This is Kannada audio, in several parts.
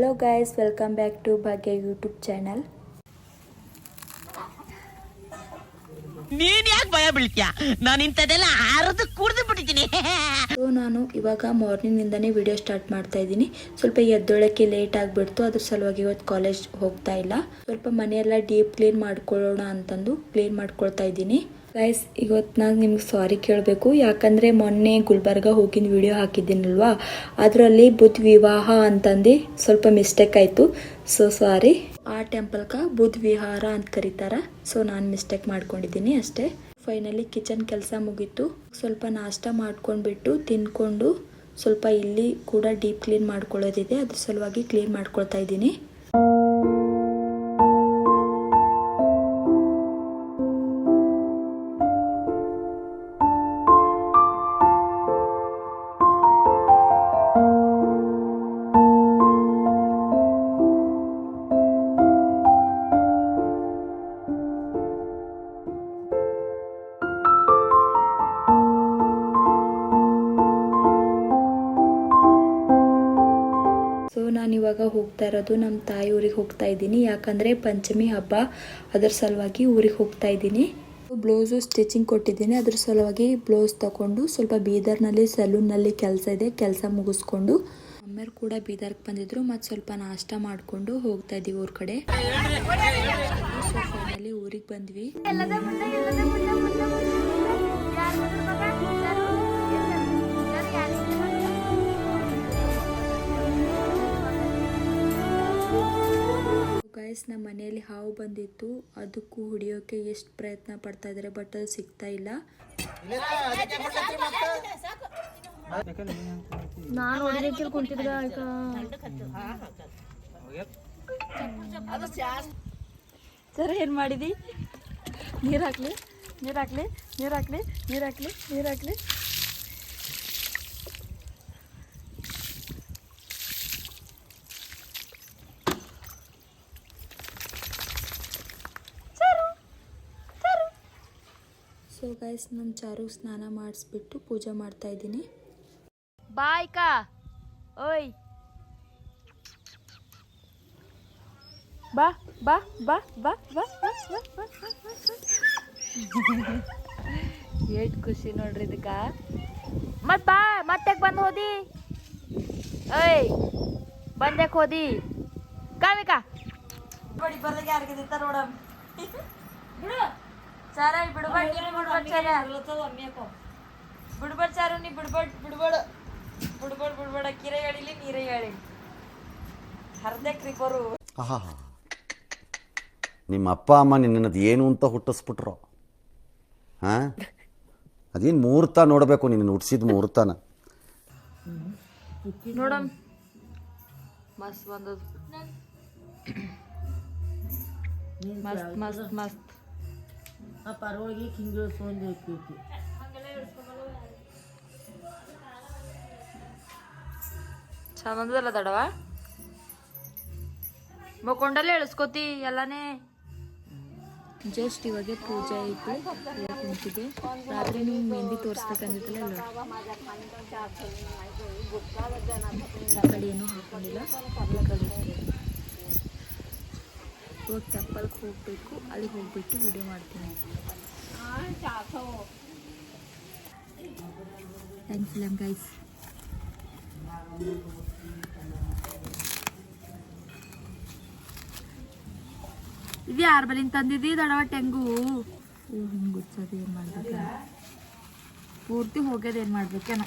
Hello guys welcome back to Bhagya YouTube channel ನೀನ್ ಯಾಕೆ ಭಯ ಬೀಳ್ತೀಯ? ನಾನು ಇಂಥದ್ದೆಲ್ಲ ಆರದು ಕುಡ್ದು ಬಿಟ್ಟಿದ್ದೀನಿ. ಸೊ ನಾನು ಇವಾಗ ಮಾರ್ನಿಂಗಿಂದನೇ ವಿಡಿಯೋ ಸ್ಟಾರ್ಟ್ ಮಾಡ್ತಾ ಇದ್ದೀನಿ. ಸ್ವಲ್ಪ ಎದ್ದೊಳಕ್ಕೆ ಲೇಟ್ ಆಗಿಬಿಡ್ತು ಅದ್ರ ಸಲುವಾಗಿ ಇವತ್ತು ಕಾಲೇಜ್ ಹೋಗ್ತಾ ಇಲ್ಲ. ಸ್ವಲ್ಪ ಮನೆಯೆಲ್ಲ ಡೀಪ್ ಕ್ಲೀನ್ ಮಾಡ್ಕೊಳ್ಳೋಣ ಅಂತಂದು ಕ್ಲೀನ್ ಮಾಡ್ಕೊಳ್ತಾ ಇದ್ದೀನಿ. ಗೈಸ್ ಇವತ್ತು ನಾನು ನಿಮ್ಗೆ ಸಾರಿ ಕೇಳಬೇಕು. ಯಾಕಂದರೆ ಮೊನ್ನೆ ಗುಲ್ಬರ್ಗ ಹೋಗಿನ ವಿಡಿಯೋ ಹಾಕಿದ್ದೀನಲ್ವಾ? ಅದರಲ್ಲಿ ಬುದ್ಧ ವಿವಾಹ ಅಂತಂದು ಸ್ವಲ್ಪ ಮಿಸ್ಟೇಕ್ ಆಯಿತು. ಸೊ ಸಾರಿ ಆ ಟೆಂಪಲ್ಗೆ ಬುದ್ಧ ವಿಹಾರ ಅಂತ ಕರೀತಾರ. ಸೊ ನಾನು ಮಿಸ್ಟೇಕ್ ಮಾಡ್ಕೊಂಡಿದ್ದೀನಿ ಅಷ್ಟೇ. ಫೈನಲಿ ಕಿಚನ್ ಕೆಲಸ ಮುಗೀತು. ಸ್ವಲ್ಪ ನಾಷ್ಟ ಮಾಡ್ಕೊಂಡ್ಬಿಟ್ಟು ತಿನ್ಕೊಂಡು ಸ್ವಲ್ಪ ಇಲ್ಲಿ ಕೂಡ ಡೀಪ್ ಕ್ಲೀನ್ ಮಾಡ್ಕೊಳ್ಳೋದಿದೆ. ಅದ್ರ ಸಲುವಾಗಿ ಕ್ಲೀನ್ ಮಾಡ್ಕೊಳ್ತಾ ಇದ್ದೀನಿ. ನಾನು ಇವಾಗ ಹೋಗ್ತಾ ಇರೋದು ನಮ್ಮ ತಾಯಿ ಊರಿಗೆ ಹೋಗ್ತಾ ಇದ್ದೀನಿ. ಯಾಕಂದರೆ ಪಂಚಮಿ ಹಬ್ಬ, ಅದರ ಸಲುವಾಗಿ ಊರಿಗೆ ಹೋಗ್ತಾ ಇದ್ದೀನಿ. ಬ್ಲೌಸು ಸ್ಟಿಚಿಂಗ್ ಕೊಟ್ಟಿದ್ದೀನಿ. ಅದ್ರ ಸಲುವಾಗಿ ಬ್ಲೌಸ್ ತಗೊಂಡು ಸ್ವಲ್ಪ ಬೀದರ್ನಲ್ಲಿ, ಸಲೂನ್ನಲ್ಲಿ ಕೆಲಸ ಇದೆ. ಕೆಲಸ ಮುಗಿಸ್ಕೊಂಡು ಅಮ್ಮರು ಕೂಡ ಬೀದರ್ಗೆ ಬಂದಿದ್ರು. ಮತ್ತು ಸ್ವಲ್ಪ ನಾಷ್ಟ ಮಾಡಿಕೊಂಡು ಹೋಗ್ತಾ ಇದ್ದೀವಿ ಊರ ಕಡೆ. ಸೊ ಊರಿಗೆ ಬಂದ್ವಿ. ನಮ್ಮ ಮನೆಯಲ್ಲಿ ಹಾವು ಬಂದಿತ್ತು. ಅದಕ್ಕೂ ಹಿಡಿಯೋಕೆ ಎಷ್ಟು ಪ್ರಯತ್ನ ಪಡ್ತಾ ಇದ್ದಾರೆ ಬಟ್ ಅದು ಸಿಗ್ತಾ ಇಲ್ಲ. ನಾನು ಕುಂತಿದ್ದ ಸರ್ ಏನು ಮಾಡಿದಿ? ನೀರು ಹಾಕ್ಲಿ ನೀರು ಹಾಕ್ಲಿ ನೀರು ಹಾಕ್ಲಿ ನೀರು ಹಾಕ್ಲಿ ನೀರು ಹಾಕ್ಲಿ. ಸೊ ಗೈಸ್ ನಾನು ಚಾರು ಸ್ನಾನ ಮಾಡಿಸ್ಬಿಟ್ಟು ಪೂಜೆ ಮಾಡ್ತಾ ಇದ್ದೀನಿ ಬಾಯ್ಕಾ ಓಯ್ ಬಾ ಬಾ ಬಾ ಬಾ ಬಾ ಬಾ ಬಾ ಎಷ್ಟು ಖುಷಿ ನೋಡ್ರಿ ಇದಕ್ಕ ಮತ್ ಬಾ ಮತ್ತೆ ಬಂದು ಹೋದಿ ಏಯ್ ಬಂದ್ಯಾಕೆ ಹೋದಿ ಕಾಮಿಕ ನೋಡಿ ಬರ್ದಾಗ ಯಾರಿಗೆ ನೋಡಮ್ ಬಿಡು ಚಾರ ಬಿಡ್ಬೇಡ ನೀನು ಬಿಡ್ಬೇಡ ಚಾರ ಬಿಡ್ಬೇಡ ಚಾರು ನೀ ಬಿಡ್ಬೇಡ ಬಿಡ್ಬೇಡ. ಬಿಡ್ಬೇಡ ಬಿಡ್ಬೇಡ. ಕಿರೆ ಹೇಳಿಲಿ ನೀರೇ ಹೇಳಿ ಹರ್ದಕ್ರಿ ಬರು ಆಹಾ. ನಿಮ್ಮ ಅಪ್ಪ ಅಮ್ಮ ನಿನ್ನದು ಏನು ಅಂತ ಹುಟ್ಟಿಸ್ಬಿಟ್ರು. ಹಾಂ? ಅದೇನ್ ಮುಹೂರ್ತ ನೋಡಬೇಕು ನಿನ್ನ ಹುಟ್ಟಿಸಿದ ಮುಹೂರ್ತನ ನೋಡಮ್. ಮಸ್ತ್ ಬಂದದ ಮಸ್ತ್ ಮಸ್ತ್ ಮಸ್ತ್. ಆ ಪರವಾಗಿ ಹಿಂಗಿಳಿಸ್ಕೊಂಡು ಇರ್ತೈತಿ ಚಂದ ಬಂದದಲ್ಲ ದಡವ? ಮಕ್ಕೊಂಡಲ್ಲೇ ಇಳಿಸ್ಕೋತಿ ಎಲ್ಲಾನೇ. ಜಸ್ಟ್ ಇವಾಗೆ ಪೂಜೆ ಆಯಿತು ಕುಂತಿದೆ ರಾತ್ರಿ ನೀವು ಮೆಹಂದಿ ತೋರಿಸ್ಬೇಕಂದಿದ್ದಲ್ಲ ಇಲ್ಲ ಈ ಕಡೆ ಏನೂ ಹಾಕೊಂಡಿಲ್ಲ. ಕಡೆ. ಇವಾಗ ಟೆಂಪಲ್ಗೆ ಹೋಗಬೇಕು, ಅಲ್ಲಿಗೆ ಹೋಗ್ಬಿಟ್ಟು ವಿಡಿಯೋ ಮಾಡ್ತೀನಿ. ಥ್ಯಾಂಕ್ಸ್ ಫಿಲಮ್ ಗೈಸ್ ಇದು ಯಾರ ಬಲಿಂದ ತಂದಿದ್ದಿ? ದಡವ ಟೆಂಗು ಹಿಂಗೆ ಗುಚ್ಚೋದು ಏನು ಮಾಡ್ಬೇಕು? ಪೂರ್ತಿ ಹೋಗ್ಯದ ಏನು ಮಾಡ್ಬೇಕೇನೋ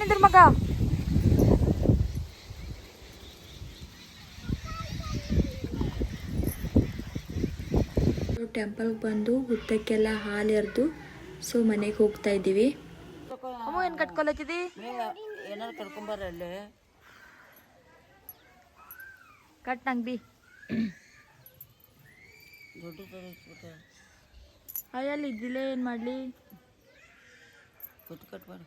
ನಿಂದ್ರ ಮಗ? ಟೆಂಪಲ್ಗೆ ಬಂದು ಹುತ್ತಕ್ಕೆಲ್ಲ ಹಾಲು ಎರೆದು ಸೊ ಮನೆಗೆ ಹೋಗ್ತಾ ಇದ್ದೀವಿ. ಅಮ್ಮ ಏನು ಕಟ್ಕೊಲತ್ತಿದಿ ಏನಾರು ಕರ್ಕೊಂಬರ್ರಿ ಅಲ್ಲೇ. ಕಟ್ ನಂಗೆ ಬಿ. ಅಯ್ಯಲ್ಲಿ ಇದ್ದಿಲ್ಲ ಏನು ಮಾಡಲಿ? ಕುತ್ ಕಟ್ ಮಾಡಿ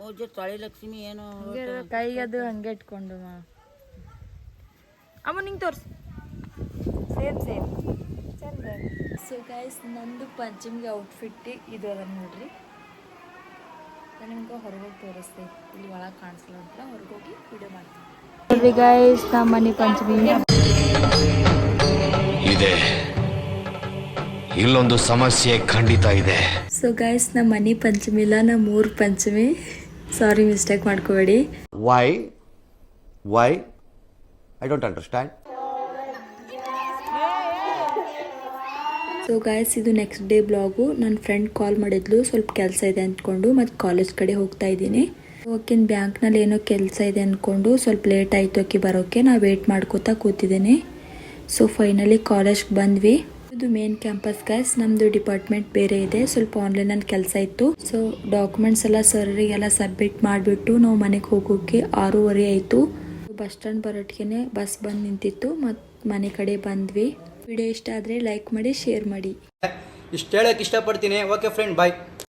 ಮೋಜ ತಾಳಿ ಲಕ್ಷ್ಮಿ ಏನೋ ಕೈಗೆ ಅದು ಹಂಗೆ ಇಟ್ಕೊಂಡು ಮಾ. ಅಮ್ಮ ನಿಂಗೆ ತೋರ್ಸು. Same same. ಚಂದ. ಸೊ ಗೈಸ್ ನಂದು ಪಂಚಮಿಗೆ ಔಟ್ಫಿಟ್ ಇದು ಅದ ನೋಡ್ರಿ. ನಾನು ನಿಮ್ಗೆ ಹೊರಗೋಗಿ ತೋರಿಸ್ತೆ ಇಲ್ಲಿ ಒಳಗೆ ಕಾಣಿಸಲ್ಲ ಅಂತ ಹೊರಗೋಗಿ ವಿಡಿಯೋ ಮಾಡ್ತೀನಿ. ನೋಡ್ರಿ ಗೈಸ್ ನಮ್ಮ ಮನೆ ಪಂಚಮಿ. ಇದೆ. ಇಲ್ಲೊಂದು ಸಮಸ್ಯೆ ಖಂಡಿತ ಇದೆ. ಸೊ ಗೈಸ್ ನಮ್ಮ ಮನೆ ಪಂಚಮಿ ಇಲ್ಲ ನಮ್ಮ ಊರ್ ಪಂಚಮಿ. ಸಾರಿ ಮಿಸ್ಟೇಕ್ ಮಾಡ್ಕೋಬೇಡಿ. Why why I don't understand so guys ಇದು ನೆಕ್ಸ್ಟ್ ಡೇ ಬ್ಲಾಗು ನನ್ನ ಫ್ರೆಂಡ್ ಕಾಲ್ ಮಾಡಿದ್ಲು. ಸ್ವಲ್ಪ ಕೆಲಸ ಇದೆ ಅಂದ್ಕೊಂಡು ಮತ್ತು ಕಾಲೇಜ್ ಕಡೆ ಹೋಗ್ತಾ ಇದ್ದೀನಿ. ಓಕೆನ್ ಬ್ಯಾಂಕ್ನಲ್ಲಿ ಏನೋ ಕೆಲಸ ಇದೆ ಅಂದ್ಕೊಂಡು ಸ್ವಲ್ಪ ಲೇಟ್ ಆಯಿತು ಆಕೆ ಬರೋಕ್ಕೆ ನಾ ವೇಟ್ ಮಾಡ್ಕೋತಾ ಕೂತಿದ್ದೀನಿ. ಸೊ ಫೈನಲಿ ಕಾಲೇಜ್ಗೆ ಬಂದ್ವಿ. ಇದು ಮೇನ್ ಕ್ಯಾಂಪಸ್ ಗೈಸ್ ನಮ್ದು ಡಿಪಾರ್ಟ್ಮೆಂಟ್ ಬೇರೆ ಇದೆ. ಸ್ವಲ್ಪ ಆನ್ಲೈನ್ ಅಲ್ಲಿ ಕೆಲಸ ಇತ್ತು. ಸೊ ಡಾಕ್ಯುಮೆಂಟ್ಸ್ ಎಲ್ಲ ಸರ್ರಿಗೆಲ್ಲ ಸಬ್ಮಿಟ್ ಮಾಡಿಬಿಟ್ಟು ನಾವು ಮನೆಗೆ ಹೋಗೋಕೆ ಆರೂವರೆ ಆಯಿತು. ಬಸ್ ಸ್ಟ್ಯಾಂಡ್ ಬರೋಟ್ಗೆ ಬಸ್ ಬಂದು ನಿಂತಿತ್ತು. ಮತ್ತು ಮನೆ ಕಡೆ ಬಂದ್ವಿ. ವಿಡಿಯೋ ಇಷ್ಟ ಆದರೆ ಲೈಕ್ ಮಾಡಿ ಶೇರ್ ಮಾಡಿ. ಇಷ್ಟು ಹೇಳಕ್ಕೆ ಇಷ್ಟಪಡ್ತೀನಿ. Okay friend bye